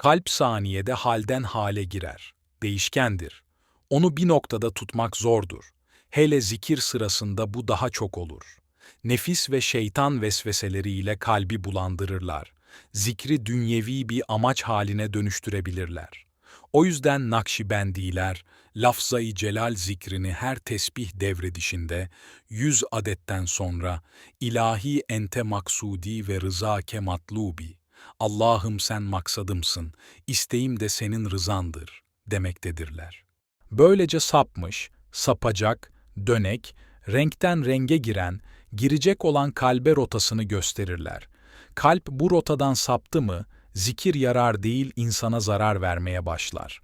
Kalp saniyede halden hale girer. Değişkendir. Onu bir noktada tutmak zordur. Hele zikir sırasında bu daha çok olur. Nefis ve şeytan vesveseleriyle kalbi bulandırırlar. Zikri dünyevi bir amaç haline dönüştürebilirler. O yüzden Nakşibendiler, lafzayı celal zikrini her tesbih devredişinde, yüz adetten sonra, ilahi ente maksudi ve rızake matlubi, Allah'ım sen maksadımsın, isteğim de senin rızandır, demektedirler. Böylece sapmış, sapacak, dönek, renkten renge giren, girecek olan kalbe rotasını gösterirler. Kalp bu rotadan saptı mı, zikir yarar değil insana zarar vermeye başlar.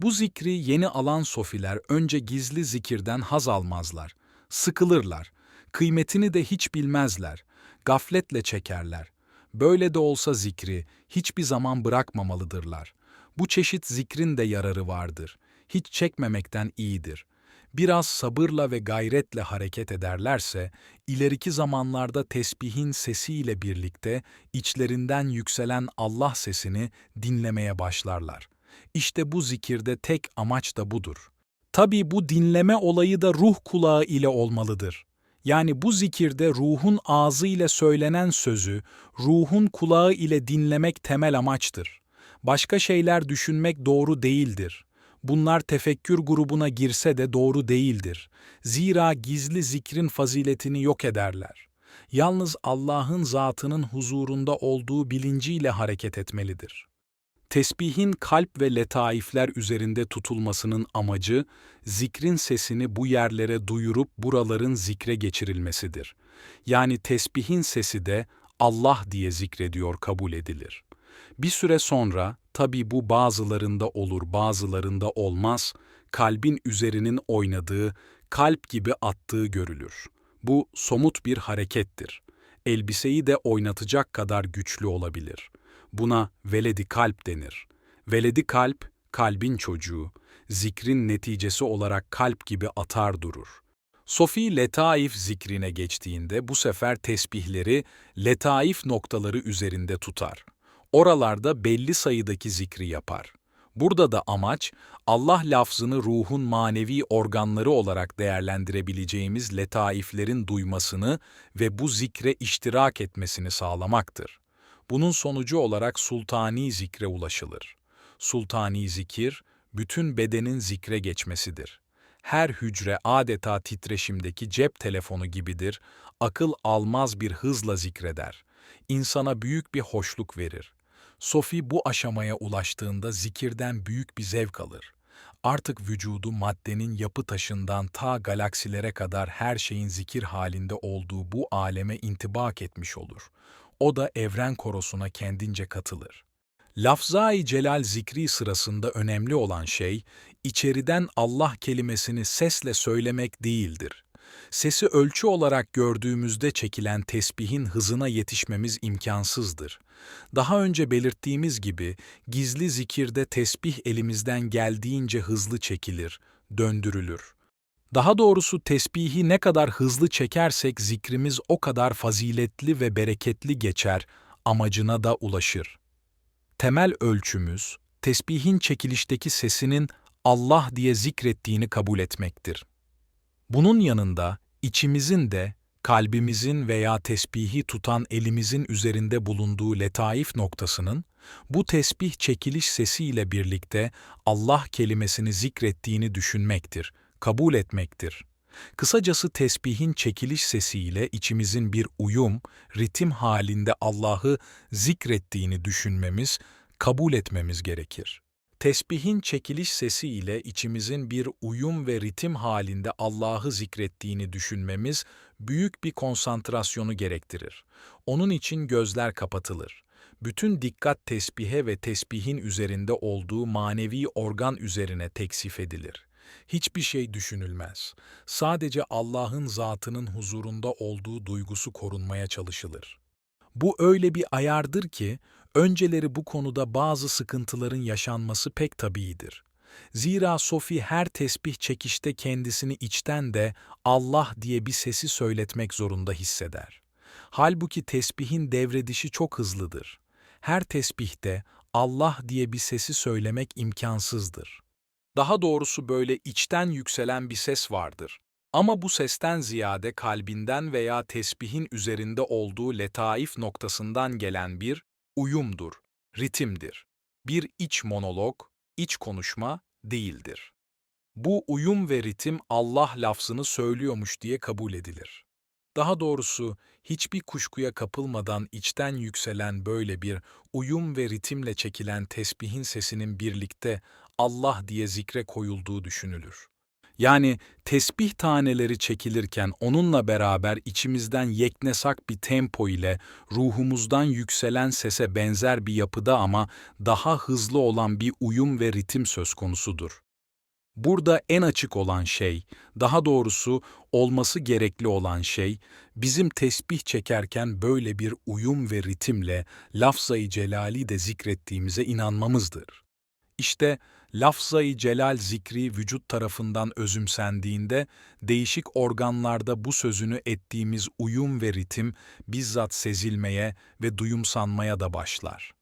Bu zikri yeni alan sofiler önce gizli zikirden haz almazlar. Sıkılırlar. Kıymetini de hiç bilmezler. Gafletle çekerler. Böyle de olsa zikri hiçbir zaman bırakmamalıdırlar. Bu çeşit zikrin de yararı vardır. Hiç çekmemekten iyidir. Biraz sabırla ve gayretle hareket ederlerse, ileriki zamanlarda tesbihin sesiyle birlikte içlerinden yükselen Allah sesini dinlemeye başlarlar. İşte bu zikirde tek amaç da budur. Tabii bu dinleme olayı da ruh kulağı ile olmalıdır. Yani bu zikirde ruhun ağzı ile söylenen sözü, ruhun kulağı ile dinlemek temel amaçtır. Başka şeyler düşünmek doğru değildir. Bunlar tefekkür grubuna girse de doğru değildir. Zira gizli zikrin faziletini yok ederler. Yalnız Allah'ın zatının huzurunda olduğu bilinciyle hareket etmelidir. Tesbihin kalp ve letaifler üzerinde tutulmasının amacı, zikrin sesini bu yerlere duyurup buraların zikre geçirilmesidir. Yani tesbihin sesi de Allah diye zikrediyor kabul edilir. Bir süre sonra, tabi bu bazılarında olur bazılarında olmaz, kalbin üzerinin oynadığı, kalp gibi attığı görülür. Bu somut bir harekettir. Elbiseyi de oynatacak kadar güçlü olabilir. Buna veledi kalp denir. Veledi kalp, kalbin çocuğu, zikrin neticesi olarak kalp gibi atar durur. Sofi letaif zikrine geçtiğinde bu sefer tesbihleri letaif noktaları üzerinde tutar. Oralarda belli sayıdaki zikri yapar. Burada da amaç Allah lafzını ruhun manevi organları olarak değerlendirebileceğimiz letaiflerin duymasını ve bu zikre iştirak etmesini sağlamaktır. Bunun sonucu olarak sultani zikre ulaşılır. Sultani zikir, bütün bedenin zikre geçmesidir. Her hücre adeta titreşimdeki cep telefonu gibidir, akıl almaz bir hızla zikreder. İnsana büyük bir hoşluk verir. Sofi bu aşamaya ulaştığında zikirden büyük bir zevk alır. Artık vücudu maddenin yapı taşından ta galaksilere kadar her şeyin zikir halinde olduğu bu aleme intibak etmiş olur. O da evren korosuna kendince katılır. Lafzai celal zikri sırasında önemli olan şey, içeriden Allah kelimesini sesle söylemek değildir. Sesi ölçü olarak gördüğümüzde çekilen tesbihin hızına yetişmemiz imkansızdır. Daha önce belirttiğimiz gibi gizli zikirde tesbih elimizden geldiğince hızlı çekilir, döndürülür. Daha doğrusu tesbihi ne kadar hızlı çekersek zikrimiz o kadar faziletli ve bereketli geçer, amacına da ulaşır. Temel ölçümüz, tesbihin çekilişteki sesinin Allah diye zikrettiğini kabul etmektir. Bunun yanında içimizin de kalbimizin veya tesbihi tutan elimizin üzerinde bulunduğu letaif noktasının bu tesbih çekiliş sesiyle birlikte Allah kelimesini zikrettiğini düşünmektir, kabul etmektir. Kısacası tesbihin çekiliş sesiyle içimizin bir uyum, ritim halinde Allah'ı zikrettiğini düşünmemiz, kabul etmemiz gerekir. Tesbihin çekiliş sesi ile içimizin bir uyum ve ritim halinde Allah'ı zikrettiğini düşünmemiz büyük bir konsantrasyonu gerektirir. Onun için gözler kapatılır. Bütün dikkat tesbihe ve tesbihin üzerinde olduğu manevi organ üzerine teksif edilir. Hiçbir şey düşünülmez. Sadece Allah'ın zatının huzurunda olduğu duygusu korunmaya çalışılır. Bu öyle bir ayardır ki, önceleri bu konuda bazı sıkıntıların yaşanması pek tabiidir. Zira Sofi her tesbih çekişte kendisini içten de Allah diye bir sesi söyletmek zorunda hisseder. Halbuki tesbihin devredişi çok hızlıdır. Her tesbihte Allah diye bir sesi söylemek imkansızdır. Daha doğrusu böyle içten yükselen bir ses vardır. Ama bu sesten ziyade kalbinden veya tesbihin üzerinde olduğu letaif noktasından gelen bir uyumdur, ritimdir. Bir iç monolog, iç konuşma değildir. Bu uyum ve ritim Allah lafzını söylüyormuş diye kabul edilir. Daha doğrusu hiçbir kuşkuya kapılmadan içten yükselen böyle bir uyum ve ritimle çekilen tesbihin sesinin birlikte Allah diye zikre koyulduğu düşünülür. Yani tesbih taneleri çekilirken onunla beraber içimizden yeknesak bir tempo ile ruhumuzdan yükselen sese benzer bir yapıda ama daha hızlı olan bir uyum ve ritim söz konusudur. Burada en açık olan şey, daha doğrusu olması gerekli olan şey, bizim tesbih çekerken böyle bir uyum ve ritimle lafzayı celali de zikrettiğimize inanmamızdır. İşte lafzayı celal zikri vücut tarafından özümsendiğinde, değişik organlarda bu sözünü ettiğimiz uyum ve ritim bizzat sezilmeye ve duyumsanmaya da başlar.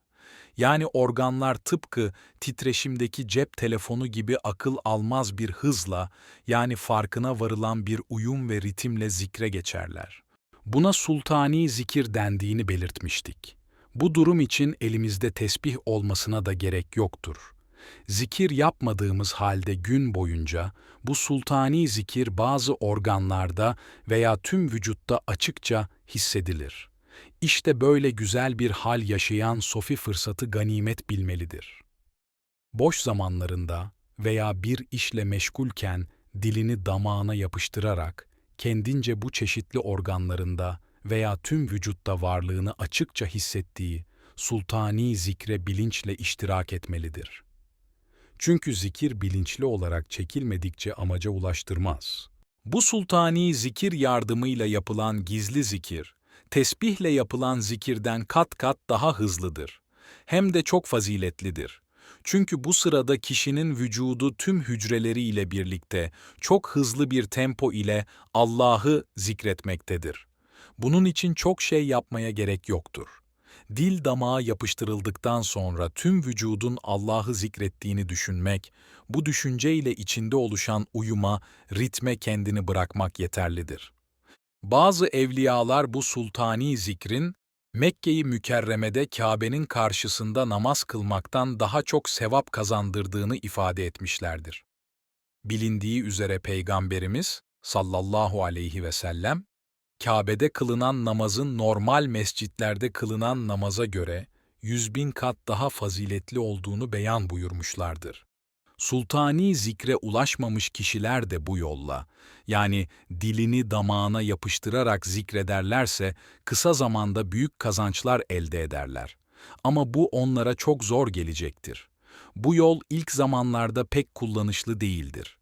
Yani organlar tıpkı titreşimdeki cep telefonu gibi akıl almaz bir hızla, yani farkına varılan bir uyum ve ritimle zikre geçerler. Buna sultani zikir dendiğini belirtmiştik. Bu durum için elimizde tesbih olmasına da gerek yoktur. Zikir yapmadığımız halde gün boyunca bu sultani zikir bazı organlarda veya tüm vücutta açıkça hissedilir.'' İşte böyle güzel bir hal yaşayan Sofi fırsatı ganimet bilmelidir. Boş zamanlarında veya bir işle meşgulken dilini damağına yapıştırarak kendince bu çeşitli organlarında veya tüm vücutta varlığını açıkça hissettiği sultani zikre bilinçle iştirak etmelidir. Çünkü zikir bilinçli olarak çekilmedikçe amaca ulaştırmaz. Bu sultani zikir yardımıyla yapılan gizli zikir, tesbihle yapılan zikirden kat kat daha hızlıdır. Hem de çok faziletlidir. Çünkü bu sırada kişinin vücudu tüm hücreleriyle birlikte çok hızlı bir tempo ile Allah'ı zikretmektedir. Bunun için çok şey yapmaya gerek yoktur. Dil damağa yapıştırıldıktan sonra tüm vücudun Allah'ı zikrettiğini düşünmek, bu düşünceyle içinde oluşan uyuma, ritme kendini bırakmak yeterlidir. Bazı evliyalar bu sultani zikrin, Mekke-i Mükerreme'de Kabe'nin karşısında namaz kılmaktan daha çok sevap kazandırdığını ifade etmişlerdir. Bilindiği üzere Peygamberimiz sallallahu aleyhi ve sellem, Kabe'de kılınan namazın normal mescitlerde kılınan namaza göre yüz bin kat daha faziletli olduğunu beyan buyurmuşlardır sultani zikre ulaşmamış kişiler de bu yolla, yani dilini damağına yapıştırarak zikrederlerse kısa zamanda büyük kazançlar elde ederler. Ama bu onlara çok zor gelecektir. Bu yol ilk zamanlarda pek kullanışlı değildir.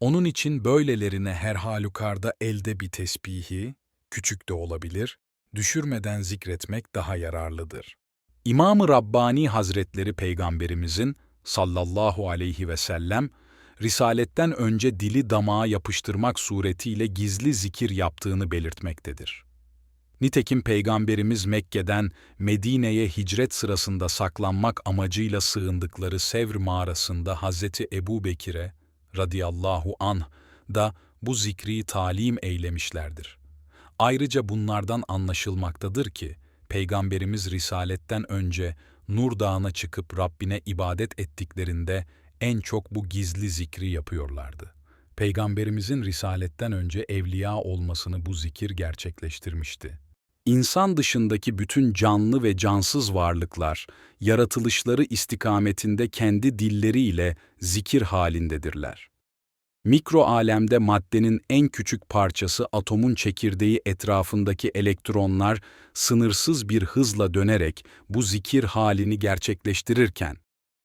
Onun için böylelerine her halükarda elde bir tesbihi, küçük de olabilir, düşürmeden zikretmek daha yararlıdır. İmam-ı Rabbani Hazretleri Peygamberimizin sallallahu aleyhi ve sellem, Risaletten önce dili damağa yapıştırmak suretiyle gizli zikir yaptığını belirtmektedir. Nitekim Peygamberimiz Mekke'den Medine'ye hicret sırasında saklanmak amacıyla sığındıkları Sevr mağarasında Hazreti Ebu Bekir'e radıyallahu anh da bu zikri talim eylemişlerdir. Ayrıca bunlardan anlaşılmaktadır ki, Peygamberimiz Risaletten önce Nur Dağı'na çıkıp Rabbine ibadet ettiklerinde en çok bu gizli zikri yapıyorlardı. Peygamberimizin risaletten önce evliya olmasını bu zikir gerçekleştirmişti. İnsan dışındaki bütün canlı ve cansız varlıklar, yaratılışları istikametinde kendi dilleriyle zikir halindedirler. Mikro alemde maddenin en küçük parçası atomun çekirdeği etrafındaki elektronlar sınırsız bir hızla dönerek bu zikir halini gerçekleştirirken,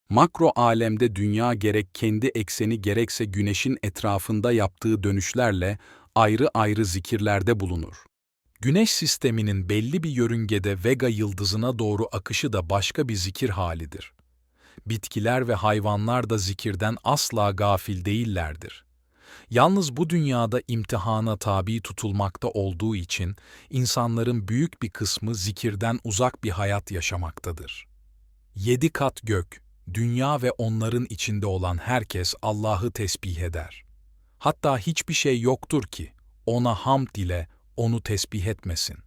makro alemde dünya gerek kendi ekseni gerekse güneşin etrafında yaptığı dönüşlerle ayrı ayrı zikirlerde bulunur. Güneş sisteminin belli bir yörüngede Vega yıldızına doğru akışı da başka bir zikir halidir. Bitkiler ve hayvanlar da zikirden asla gafil değillerdir. Yalnız bu dünyada imtihana tabi tutulmakta olduğu için insanların büyük bir kısmı zikirden uzak bir hayat yaşamaktadır. Yedi kat gök, dünya ve onların içinde olan herkes Allah'ı tesbih eder. Hatta hiçbir şey yoktur ki ona hamd ile onu tesbih etmesin.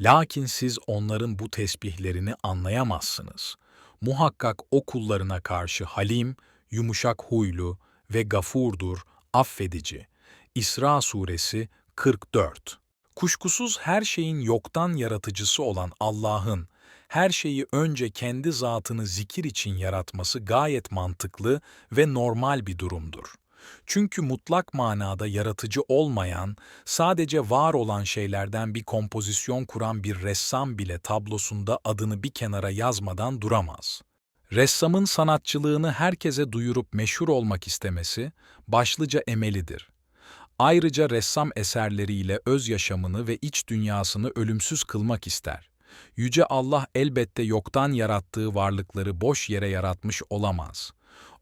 Lakin siz onların bu tesbihlerini anlayamazsınız. Muhakkak o kullarına karşı halim, yumuşak huylu ve gafurdur, affedici. İsra Suresi 44 Kuşkusuz her şeyin yoktan yaratıcısı olan Allah'ın, her şeyi önce kendi zatını zikir için yaratması gayet mantıklı ve normal bir durumdur. Çünkü mutlak manada yaratıcı olmayan, sadece var olan şeylerden bir kompozisyon kuran bir ressam bile tablosunda adını bir kenara yazmadan duramaz. Ressamın sanatçılığını herkese duyurup meşhur olmak istemesi başlıca emelidir. Ayrıca ressam eserleriyle öz yaşamını ve iç dünyasını ölümsüz kılmak ister. Yüce Allah elbette yoktan yarattığı varlıkları boş yere yaratmış olamaz.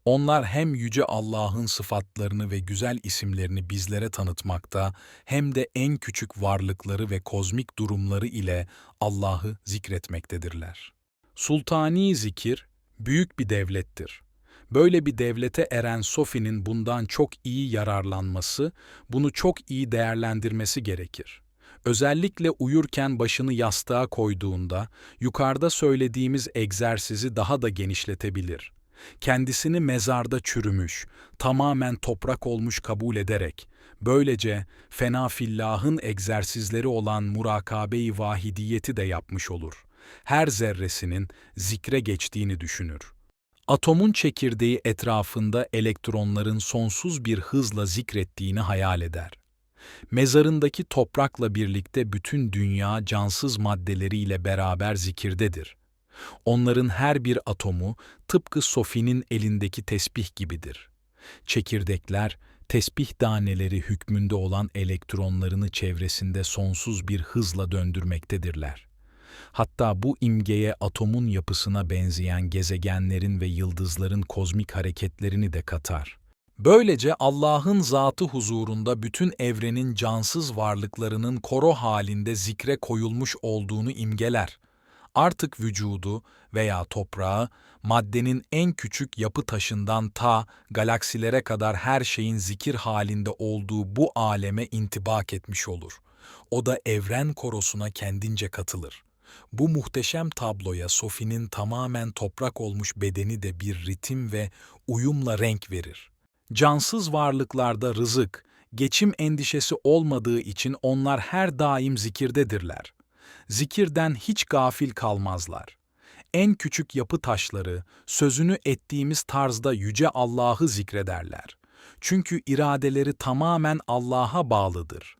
Onlar hem Yüce Allah'ın sıfatlarını ve güzel isimlerini bizlere tanıtmakta, hem de en küçük varlıkları ve kozmik durumları ile Allah'ı zikretmektedirler. Sultani zikir, büyük bir devlettir. Böyle bir devlete eren Sofi'nin bundan çok iyi yararlanması, bunu çok iyi değerlendirmesi gerekir. Özellikle uyurken başını yastığa koyduğunda, yukarıda söylediğimiz egzersizi daha da genişletebilir. Kendisini mezarda çürümüş, tamamen toprak olmuş kabul ederek, böylece fena fillahın egzersizleri olan murakabe-i vahidiyeti de yapmış olur. Her zerresinin zikre geçtiğini düşünür. Atomun çekirdeği etrafında elektronların sonsuz bir hızla zikrettiğini hayal eder. Mezarındaki toprakla birlikte bütün dünya cansız maddeleriyle beraber zikirdedir. Onların her bir atomu tıpkı Sofi'nin elindeki tesbih gibidir. Çekirdekler, tesbih taneleri hükmünde olan elektronlarını çevresinde sonsuz bir hızla döndürmektedirler. Hatta bu imgeye atomun yapısına benzeyen gezegenlerin ve yıldızların kozmik hareketlerini de katar. Böylece Allah'ın zatı huzurunda bütün evrenin cansız varlıklarının koro halinde zikre koyulmuş olduğunu imgeler. Artık vücudu veya toprağı, maddenin en küçük yapı taşından ta galaksilere kadar her şeyin zikir halinde olduğu bu aleme intibak etmiş olur. O da evren korosuna kendince katılır. Bu muhteşem tabloya Sofi'nin tamamen toprak olmuş bedeni de bir ritim ve uyumla renk verir. Cansız varlıklarda rızık, geçim endişesi olmadığı için onlar her daim zikirdedirler. Zikirden hiç gafil kalmazlar. En küçük yapı taşları, sözünü ettiğimiz tarzda yüce Allah'ı zikrederler. Çünkü iradeleri tamamen Allah'a bağlıdır.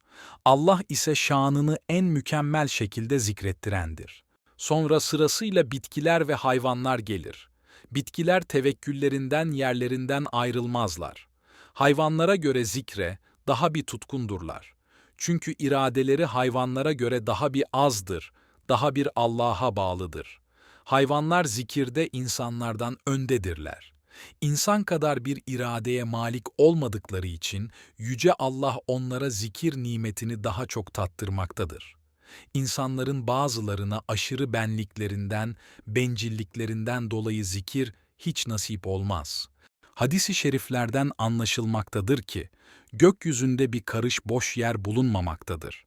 Allah ise şanını en mükemmel şekilde zikrettirendir. Sonra sırasıyla bitkiler ve hayvanlar gelir. Bitkiler tevekküllerinden yerlerinden ayrılmazlar. Hayvanlara göre zikre daha bir tutkundurlar. Çünkü iradeleri hayvanlara göre daha bir azdır, daha bir Allah'a bağlıdır. Hayvanlar zikirde insanlardan öndedirler. İnsan kadar bir iradeye malik olmadıkları için yüce Allah onlara zikir nimetini daha çok tattırmaktadır. İnsanların bazılarına aşırı benliklerinden, bencilliklerinden dolayı zikir hiç nasip olmaz. Hadis-i şeriflerden anlaşılmaktadır ki, gökyüzünde bir karış boş yer bulunmamaktadır.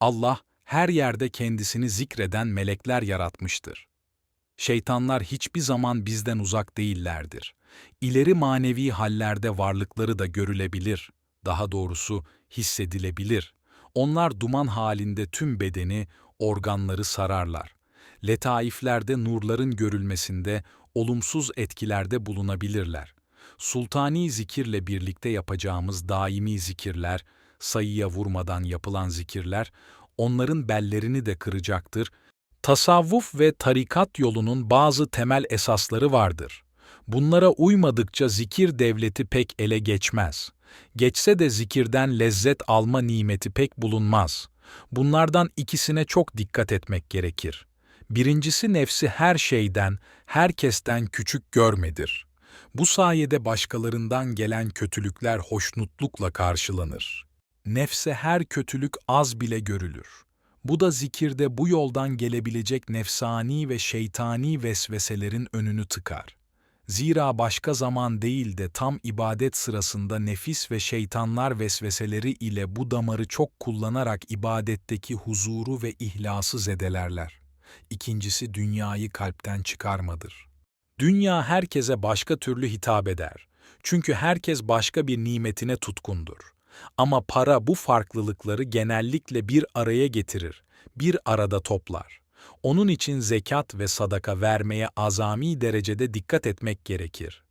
Allah her yerde kendisini zikreden melekler yaratmıştır. Şeytanlar hiçbir zaman bizden uzak değillerdir. İleri manevi hallerde varlıkları da görülebilir, daha doğrusu hissedilebilir. Onlar duman halinde tüm bedeni, organları sararlar. Letaiflerde nurların görülmesinde olumsuz etkilerde bulunabilirler. Sultani zikirle birlikte yapacağımız daimi zikirler, sayıya vurmadan yapılan zikirler, onların bellerini de kıracaktır. Tasavvuf ve tarikat yolunun bazı temel esasları vardır. Bunlara uymadıkça zikir devleti pek ele geçmez. Geçse de zikirden lezzet alma nimeti pek bulunmaz. Bunlardan ikisine çok dikkat etmek gerekir. Birincisi nefsi her şeyden, herkesten küçük görmedir. Bu sayede başkalarından gelen kötülükler hoşnutlukla karşılanır. Nefse her kötülük az bile görülür. Bu da zikirde bu yoldan gelebilecek nefsani ve şeytani vesveselerin önünü tıkar. Zira başka zaman değil de tam ibadet sırasında nefis ve şeytanlar vesveseleri ile bu damarı çok kullanarak ibadetteki huzuru ve ihlası zedelerler. İkincisi dünyayı kalpten çıkarmadır. Dünya herkese başka türlü hitap eder. Çünkü herkes başka bir nimetine tutkundur. Ama para bu farklılıkları genellikle bir araya getirir, bir arada toplar. Onun için zekat ve sadaka vermeye azami derecede dikkat etmek gerekir.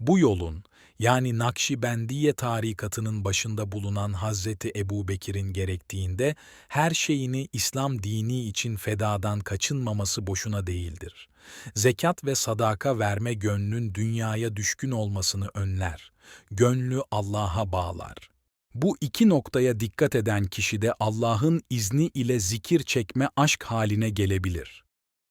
Bu yolun, yani Nakşibendiye tarikatının başında bulunan Hazreti Ebu Bekir'in gerektiğinde her şeyini İslam dini için fedadan kaçınmaması boşuna değildir. Zekat ve sadaka verme gönlün dünyaya düşkün olmasını önler. Gönlü Allah'a bağlar. Bu iki noktaya dikkat eden kişide Allah'ın izni ile zikir çekme aşk haline gelebilir.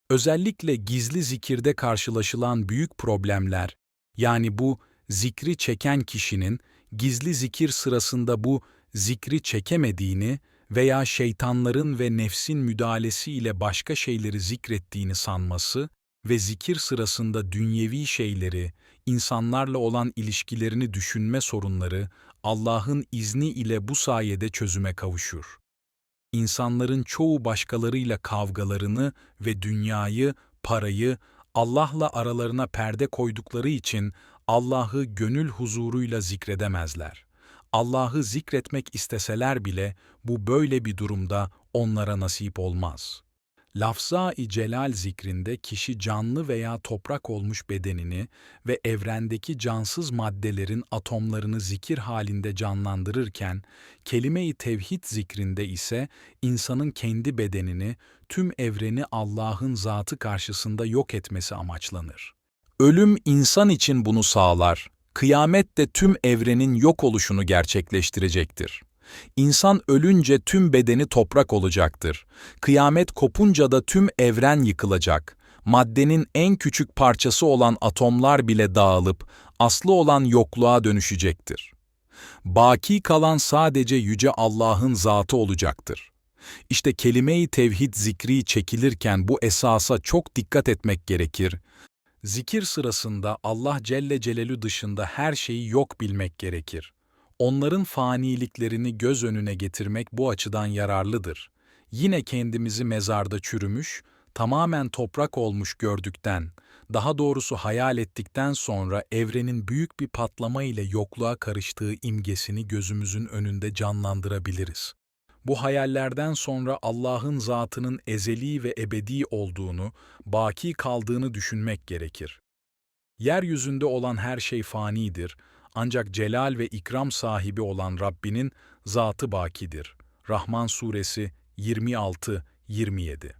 Özellikle gizli zikirde karşılaşılan büyük problemler, yani bu zikri çeken kişinin gizli zikir sırasında bu zikri çekemediğini veya şeytanların ve nefsin müdahalesiyle başka şeyleri zikrettiğini sanması ve zikir sırasında dünyevi şeyleri, insanlarla olan ilişkilerini düşünme sorunları Allah'ın izni ile bu sayede çözüme kavuşur. İnsanların çoğu başkalarıyla kavgalarını ve dünyayı, parayı Allah'la aralarına perde koydukları için Allah'ı gönül huzuruyla zikredemezler. Allah'ı zikretmek isteseler bile bu böyle bir durumda onlara nasip olmaz. Lafza-i celal zikrinde kişi canlı veya toprak olmuş bedenini ve evrendeki cansız maddelerin atomlarını zikir halinde canlandırırken, kelime-i tevhid zikrinde ise insanın kendi bedenini, tüm evreni Allah'ın zatı karşısında yok etmesi amaçlanır. Ölüm insan için bunu sağlar, kıyamet de tüm evrenin yok oluşunu gerçekleştirecektir. İnsan ölünce tüm bedeni toprak olacaktır. Kıyamet kopunca da tüm evren yıkılacak. Maddenin en küçük parçası olan atomlar bile dağılıp aslı olan yokluğa dönüşecektir. Baki kalan sadece yüce Allah'ın zatı olacaktır. İşte kelime-i tevhid zikri çekilirken bu esasa çok dikkat etmek gerekir. Zikir sırasında Allah Celle Celalü dışında her şeyi yok bilmek gerekir. Onların faniliklerini göz önüne getirmek bu açıdan yararlıdır. Yine kendimizi mezarda çürümüş, tamamen toprak olmuş gördükten, daha doğrusu hayal ettikten sonra evrenin büyük bir patlama ile yokluğa karıştığı imgesini gözümüzün önünde canlandırabiliriz. Bu hayallerden sonra Allah'ın zatının ezeli ve ebedi olduğunu, baki kaldığını düşünmek gerekir. Yeryüzünde olan her şey fanidir ancak celal ve ikram sahibi olan Rabbinin zatı bakidir. Rahman Suresi 26-27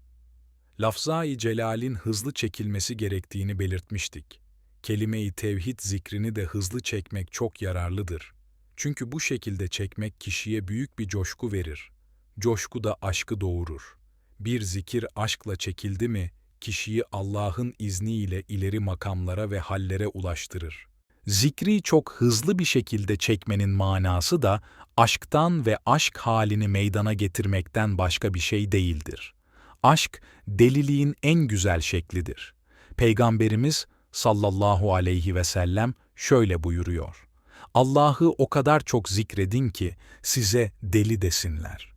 Lafzai celalin hızlı çekilmesi gerektiğini belirtmiştik. Kelime-i tevhid zikrini de hızlı çekmek çok yararlıdır. Çünkü bu şekilde çekmek kişiye büyük bir coşku verir. Coşku da aşkı doğurur. Bir zikir aşkla çekildi mi, kişiyi Allah'ın izniyle ileri makamlara ve hallere ulaştırır. Zikri çok hızlı bir şekilde çekmenin manası da aşktan ve aşk halini meydana getirmekten başka bir şey değildir. Aşk, deliliğin en güzel şeklidir. Peygamberimiz sallallahu aleyhi ve sellem şöyle buyuruyor. Allah'ı o kadar çok zikredin ki size deli desinler.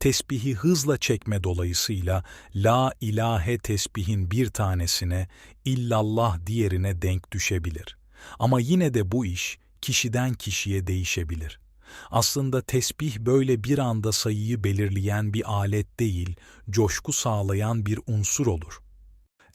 Tesbihi hızla çekme dolayısıyla la ilahe tesbihin bir tanesine illallah diğerine denk düşebilir. Ama yine de bu iş kişiden kişiye değişebilir. Aslında tesbih böyle bir anda sayıyı belirleyen bir alet değil, coşku sağlayan bir unsur olur.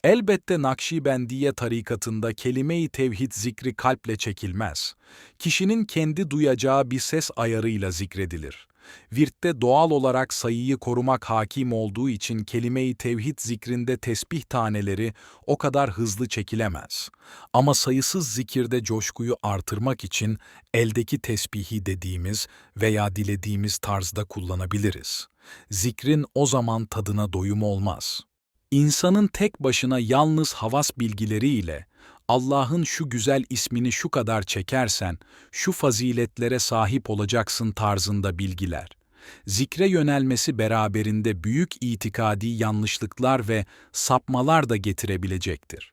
Elbette Nakşibendiye tarikatında kelime-i tevhid zikri kalple çekilmez. Kişinin kendi duyacağı bir ses ayarıyla zikredilir. Virtte doğal olarak sayıyı korumak hakim olduğu için kelime-i tevhid zikrinde tesbih taneleri o kadar hızlı çekilemez. Ama sayısız zikirde coşkuyu artırmak için eldeki tesbihi dediğimiz veya dilediğimiz tarzda kullanabiliriz. Zikrin o zaman tadına doyum olmaz. İnsanın tek başına yalnız havas bilgileriyle Allah'ın şu güzel ismini şu kadar çekersen, şu faziletlere sahip olacaksın tarzında bilgiler. Zikre yönelmesi beraberinde büyük itikadi yanlışlıklar ve sapmalar da getirebilecektir.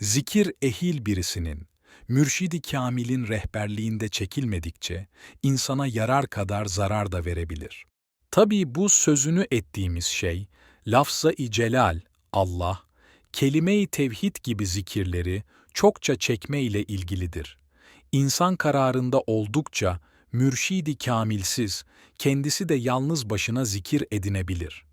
Zikir ehil birisinin, mürşidi kamilin rehberliğinde çekilmedikçe insana yarar kadar zarar da verebilir. Tabii bu sözünü ettiğimiz şey, lafza-i celal, Allah, kelime-i tevhid gibi zikirleri çokça çekme ile ilgilidir. İnsan kararında oldukça mürşidi kamilsiz, kendisi de yalnız başına zikir edinebilir.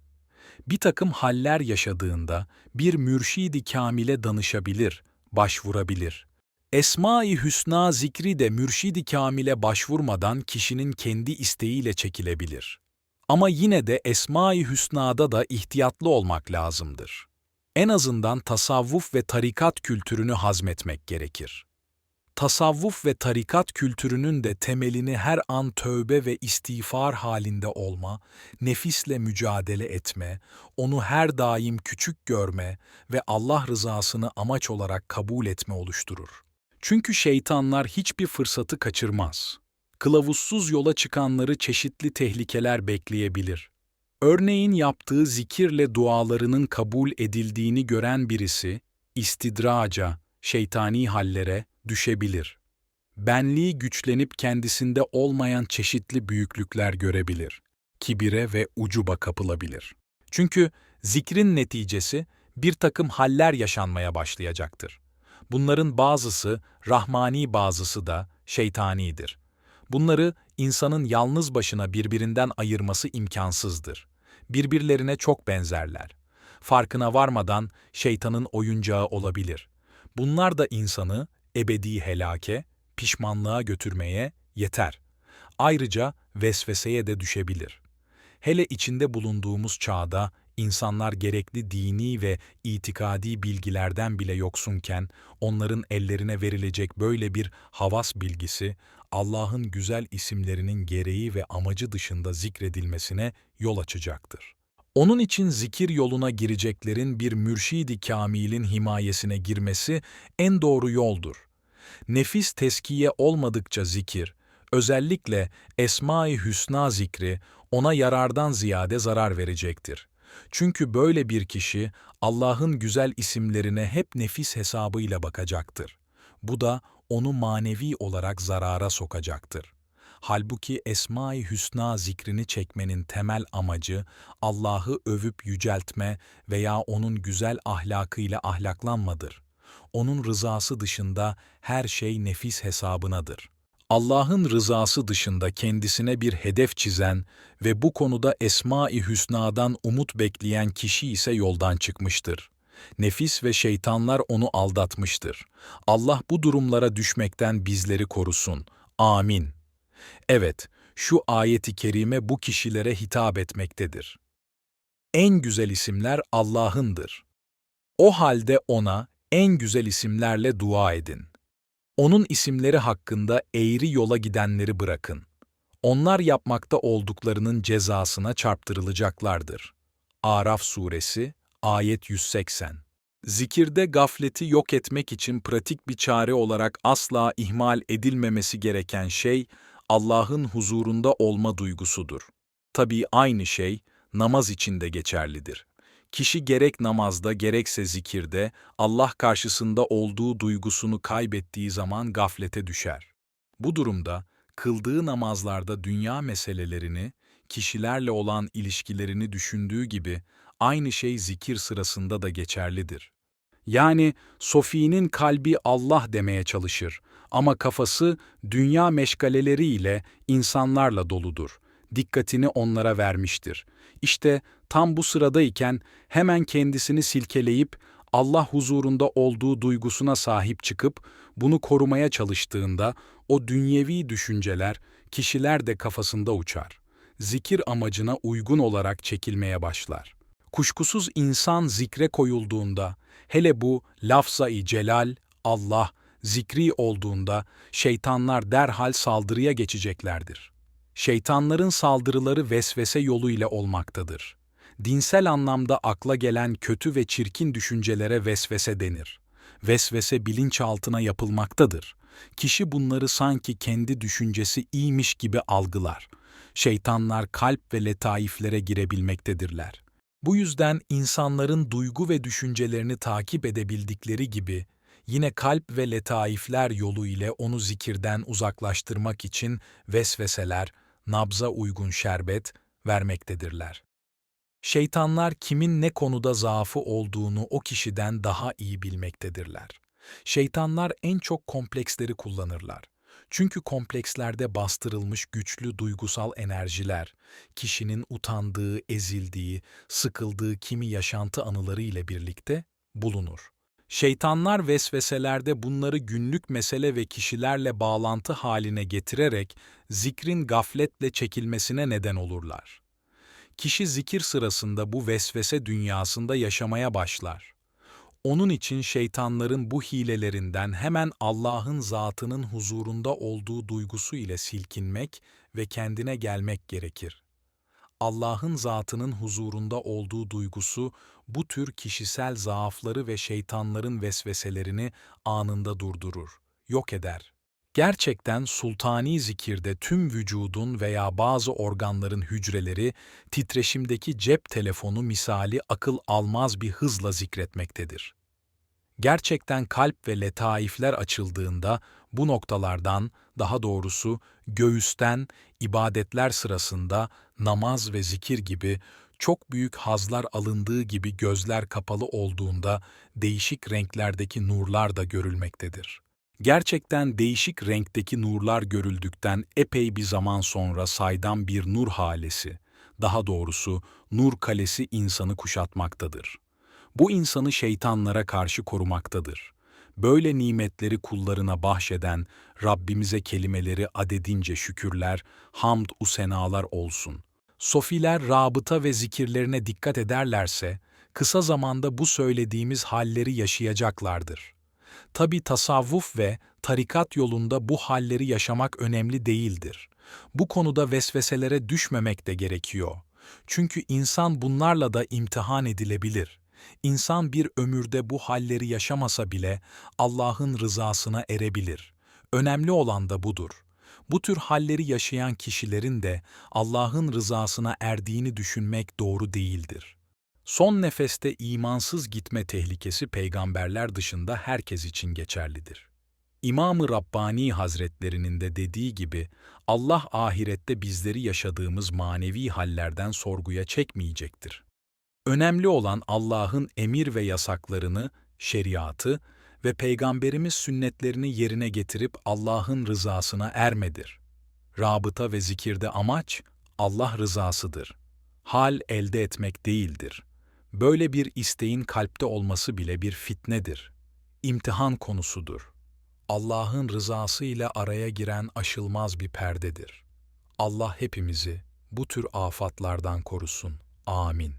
Bir takım haller yaşadığında bir mürşidi kamile danışabilir, başvurabilir. Esma-i Hüsna zikri de mürşidi kamile başvurmadan kişinin kendi isteğiyle çekilebilir. Ama yine de Esma-i Hüsna'da da ihtiyatlı olmak lazımdır. En azından tasavvuf ve tarikat kültürünü hazmetmek gerekir. Tasavvuf ve tarikat kültürünün de temelini her an tövbe ve istiğfar halinde olma, nefisle mücadele etme, onu her daim küçük görme ve Allah rızasını amaç olarak kabul etme oluşturur. Çünkü şeytanlar hiçbir fırsatı kaçırmaz. Kılavuzsuz yola çıkanları çeşitli tehlikeler bekleyebilir. Örneğin yaptığı zikirle dualarının kabul edildiğini gören birisi, istidraca, şeytani hallere düşebilir. Benliği güçlenip kendisinde olmayan çeşitli büyüklükler görebilir. Kibire ve ucuba kapılabilir. Çünkü zikrin neticesi bir takım haller yaşanmaya başlayacaktır. Bunların bazısı rahmani bazısı da şeytanidir. Bunları insanın yalnız başına birbirinden ayırması imkansızdır. Birbirlerine çok benzerler. Farkına varmadan şeytanın oyuncağı olabilir. Bunlar da insanı ebedi helake, pişmanlığa götürmeye yeter. Ayrıca vesveseye de düşebilir. Hele içinde bulunduğumuz çağda insanlar gerekli dini ve itikadi bilgilerden bile yoksunken onların ellerine verilecek böyle bir havas bilgisi Allah'ın güzel isimlerinin gereği ve amacı dışında zikredilmesine yol açacaktır. Onun için zikir yoluna gireceklerin bir mürşidi kamilin himayesine girmesi en doğru yoldur. Nefis teskiye olmadıkça zikir, özellikle Esma-i Hüsna zikri ona yarardan ziyade zarar verecektir. Çünkü böyle bir kişi Allah'ın güzel isimlerine hep nefis hesabıyla bakacaktır. Bu da onu manevi olarak zarara sokacaktır. Halbuki Esma-i Hüsna zikrini çekmenin temel amacı Allah'ı övüp yüceltme veya onun güzel ahlakıyla ahlaklanmadır. Onun rızası dışında her şey nefis hesabınadır. Allah'ın rızası dışında kendisine bir hedef çizen ve bu konuda Esma-i Hüsna'dan umut bekleyen kişi ise yoldan çıkmıştır. Nefis ve şeytanlar onu aldatmıştır. Allah bu durumlara düşmekten bizleri korusun. Amin. Evet, şu ayeti kerime bu kişilere hitap etmektedir. En güzel isimler Allah'ındır. O halde ona en güzel isimlerle dua edin. Onun isimleri hakkında eğri yola gidenleri bırakın. Onlar yapmakta olduklarının cezasına çarptırılacaklardır. Araf Suresi, Ayet 180 Zikirde gafleti yok etmek için pratik bir çare olarak asla ihmal edilmemesi gereken şey, Allah'ın huzurunda olma duygusudur. Tabii aynı şey, namaz için de geçerlidir. Kişi gerek namazda gerekse zikirde Allah karşısında olduğu duygusunu kaybettiği zaman gaflete düşer. Bu durumda kıldığı namazlarda dünya meselelerini, kişilerle olan ilişkilerini düşündüğü gibi aynı şey zikir sırasında da geçerlidir. Yani Sofi'nin kalbi Allah demeye çalışır ama kafası dünya meşgaleleriyle, insanlarla doludur. Dikkatini onlara vermiştir. İşte tam bu sıradayken hemen kendisini silkeleyip Allah huzurunda olduğu duygusuna sahip çıkıp bunu korumaya çalıştığında o dünyevi düşünceler, kişiler de kafasında uçar. Zikir amacına uygun olarak çekilmeye başlar. Kuşkusuz insan zikre koyulduğunda, hele bu lafza-i celal, Allah, zikri olduğunda şeytanlar derhal saldırıya geçeceklerdir. Şeytanların saldırıları vesvese yoluyla olmaktadır. Dinsel anlamda akla gelen kötü ve çirkin düşüncelere vesvese denir. Vesvese bilinçaltına yapılmaktadır. Kişi bunları sanki kendi düşüncesi iyiymiş gibi algılar. Şeytanlar kalp ve letaiflere girebilmektedirler. Bu yüzden insanların duygu ve düşüncelerini takip edebildikleri gibi yine kalp ve letaifler yolu ile onu zikirden uzaklaştırmak için vesveseler, nabza uygun şerbet vermektedirler. Şeytanlar kimin ne konuda zaafı olduğunu o kişiden daha iyi bilmektedirler. Şeytanlar en çok kompleksleri kullanırlar. Çünkü komplekslerde bastırılmış güçlü duygusal enerjiler, kişinin utandığı, ezildiği, sıkıldığı kimi yaşantı anıları ile birlikte bulunur. Şeytanlar vesveselerde bunları günlük mesele ve kişilerle bağlantı haline getirerek zikrin gafletle çekilmesine neden olurlar. Kişi zikir sırasında bu vesvese dünyasında yaşamaya başlar. Onun için şeytanların bu hilelerinden hemen Allah'ın zatının huzurunda olduğu duygusu ile silkinmek ve kendine gelmek gerekir. Allah'ın zatının huzurunda olduğu duygusu bu tür kişisel zaafları ve şeytanların vesveselerini anında durdurur, yok eder. Gerçekten sultani zikirde tüm vücudun veya bazı organların hücreleri titreşimdeki cep telefonu misali akıl almaz bir hızla zikretmektedir. Gerçekten kalp ve letaifler açıldığında bu noktalardan, daha doğrusu göğüsten ibadetler sırasında namaz ve zikir gibi çok büyük hazlar alındığı gibi gözler kapalı olduğunda değişik renklerdeki nurlar da görülmektedir. Gerçekten değişik renkteki nurlar görüldükten epey bir zaman sonra saydam bir nur halesi, daha doğrusu nur kalesi insanı kuşatmaktadır. Bu insanı şeytanlara karşı korumaktadır. Böyle nimetleri kullarına bahşeden Rabbimize kelimeleri adedince şükürler, hamd usenalar olsun. Sofiler rabıta ve zikirlerine dikkat ederlerse, kısa zamanda bu söylediğimiz halleri yaşayacaklardır. Tabi tasavvuf ve tarikat yolunda bu halleri yaşamak önemli değildir. Bu konuda vesveselere düşmemek de gerekiyor. Çünkü insan bunlarla da imtihan edilebilir. İnsan bir ömürde bu halleri yaşamasa bile Allah'ın rızasına erebilir. Önemli olan da budur. Bu tür halleri yaşayan kişilerin de Allah'ın rızasına erdiğini düşünmek doğru değildir. Son nefeste imansız gitme tehlikesi peygamberler dışında herkes için geçerlidir. İmam-ı Rabbani Hazretlerinin de dediği gibi Allah ahirette bizleri yaşadığımız manevi hallerden sorguya çekmeyecektir. Önemli olan Allah'ın emir ve yasaklarını, şeriatı ve Peygamberimiz sünnetlerini yerine getirip Allah'ın rızasına ermedir. Rabıta ve zikirde amaç Allah rızasıdır. Hal elde etmek değildir. Böyle bir isteğin kalpte olması bile bir fitnedir. İmtihan konusudur. Allah'ın rızası ile araya giren aşılmaz bir perdedir. Allah hepimizi bu tür afatlardan korusun. Amin.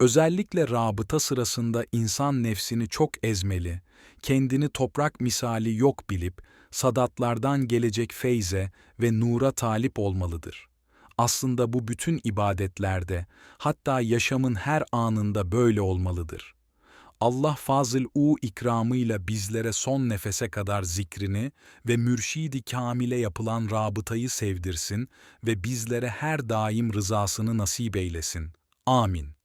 Özellikle rabıta sırasında insan nefsini çok ezmeli, kendini toprak misali yok bilip, sadatlardan gelecek feyze ve nura talip olmalıdır. Aslında bu bütün ibadetlerde, hatta yaşamın her anında böyle olmalıdır. Allah fazıl u ikramıyla bizlere son nefese kadar zikrini ve mürşidi kamile yapılan rabıtayı sevdirsin ve bizlere her daim rızasını nasip eylesin. Amin.